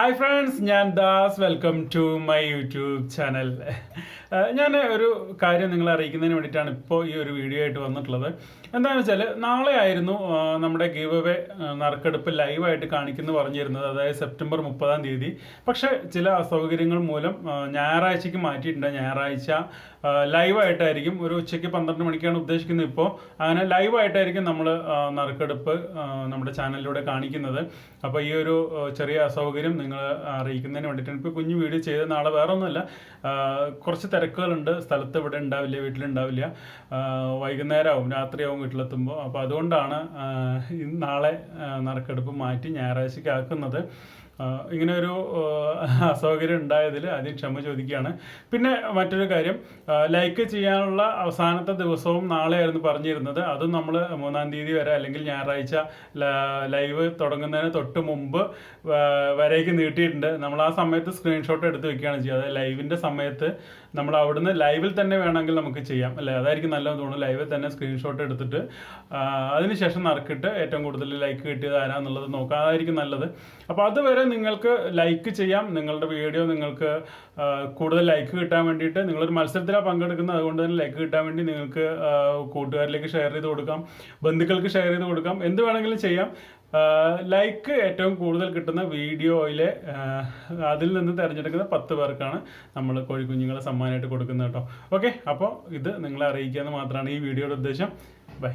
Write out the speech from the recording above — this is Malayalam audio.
ഹായ് ഫ്രണ്ട്സ് ഞാൻ Das. Welcome to my YouTube channel ഞാൻ ഒരു കാര്യം നിങ്ങളെ അറിയിക്കുന്നതിന് വേണ്ടിയിട്ടാണ് ഇപ്പോൾ ഈ ഒരു വീഡിയോ ആയിട്ട് വന്നിട്ടുള്ളത്. എന്താണെന്ന് വെച്ചാൽ നാളെ ആയിരുന്നു നമ്മുടെ ഗീവ് അവേ നറുക്കെടുപ്പ് ലൈവായിട്ട് കാണിക്കുന്നു പറഞ്ഞിരുന്നത്. അതായത് സെപ്റ്റംബർ മുപ്പതാം തീയതി. പക്ഷേ ചില അസൗകര്യങ്ങൾ മൂലം ഞായറാഴ്ചയ്ക്ക് മാറ്റിയിട്ടുണ്ട്. ഞായറാഴ്ച ലൈവായിട്ടായിരിക്കും ഒരു ഉച്ചയ്ക്ക് പന്ത്രണ്ട് മണിക്കാണ് ഉദ്ദേശിക്കുന്നത് ഇപ്പോൾ അങ്ങനെ ലൈവായിട്ടായിരിക്കും നമ്മൾ നറുക്കെടുപ്പ് നമ്മുടെ ചാനലിലൂടെ കാണിക്കുന്നത്. അപ്പോൾ ഈ ഒരു ചെറിയ അസൗകര്യം നിങ്ങൾ അറിയിക്കുന്നതിന് വേണ്ടിയിട്ടാണ്. ഇപ്പോൾ കുഞ്ഞു വീഡിയോ ചെയ്ത നാളെ വേറെ ഒന്നുമല്ല കുറച്ച് തിരക്കുകളുണ്ട്. സ്ഥലത്ത് ഇവിടെ ഉണ്ടാവില്ല വീട്ടിലുണ്ടാവില്ല. വൈകുന്നേരമാവും രാത്രിയാവും വീട്ടിലെത്തുമ്പോൾ. അപ്പോൾ അതുകൊണ്ടാണ് നാളെ നറുക്കെടുപ്പ് മാറ്റി ഞായറാഴ്ചയ്ക്ക് ആക്കുന്നത്. ഇങ്ങനെ ഒരു അസൗകര്യം ഉണ്ടായതിൽ ആദ്യം ക്ഷമ ചോദിക്കുകയാണ്. പിന്നെ മറ്റൊരു കാര്യം ലൈക്ക് ചെയ്യാനുള്ള അവസാനത്തെ ദിവസവും നാളെയായിരുന്നു പറഞ്ഞിരുന്നത്. അതും നമ്മൾ മൂന്നാം തീയതി വരെ അല്ലെങ്കിൽ ഞായറാഴ്ച ലൈവ് തുടങ്ങുന്നതിന് തൊട്ട് മുമ്പ് വരേക്ക് നീട്ടിയിട്ടുണ്ട്. നമ്മൾ ആ സമയത്ത് സ്ക്രീൻഷോട്ട് എടുത്ത് വെക്കുകയാണ് ചെയ്യുക. അതായത് ലൈവിന്റെ സമയത്ത് നമ്മൾ അവിടുന്ന് ലൈവിൽ തന്നെ വേണമെങ്കിൽ നമുക്ക് ചെയ്യാം. അല്ലേ? അതായിരിക്കും നല്ലതെന്ന് തോന്നുന്നു. ലൈവിൽ തന്നെ സ്ക്രീൻഷോട്ട് എടുത്തിട്ട് അതിനുശേഷം നറുക്കിട്ട് ഏറ്റവും കൂടുതൽ ലൈക്ക് കിട്ടിയത് ആരാന്നുള്ളത് നോക്കുക. അതായിരിക്കും നല്ലത്. അപ്പോൾ അതുവരെ നിങ്ങൾക്ക് ലൈക്ക് ചെയ്യാം. നിങ്ങളുടെ വീഡിയോ നിങ്ങൾക്ക് കൂടുതൽ ലൈക്ക് കിട്ടാൻ വേണ്ടിയിട്ട് നിങ്ങളൊരു മത്സരത്തിലാണ് പങ്കെടുക്കുന്നത്. അതുകൊണ്ട് തന്നെ ലൈക്ക് കിട്ടാൻ വേണ്ടി നിങ്ങൾക്ക് കൂട്ടുകാരിലേക്ക് ഷെയർ ചെയ്ത് കൊടുക്കാം. ബന്ധുക്കൾക്ക് ഷെയർ ചെയ്ത് കൊടുക്കാം. എന്ത് വേണമെങ്കിലും ചെയ്യാം. ലൈക്ക് ഏറ്റവും കൂടുതൽ കിട്ടുന്ന വീഡിയോയിലെ അതിൽ നിന്ന് തിരഞ്ഞെടുക്കുന്ന പത്ത് പേർക്കാണ് നമ്മൾ കോഴിക്കുഞ്ഞുങ്ങളെ സമ്മാനമായിട്ട് കൊടുക്കുന്നത് കേട്ടോ. ഓക്കെ അപ്പോൾ ഇത് നിങ്ങളെ അറിയിക്കുക എന്ന് മാത്രമാണ് ഈ വീഡിയോയുടെ ഉദ്ദേശം. ബൈ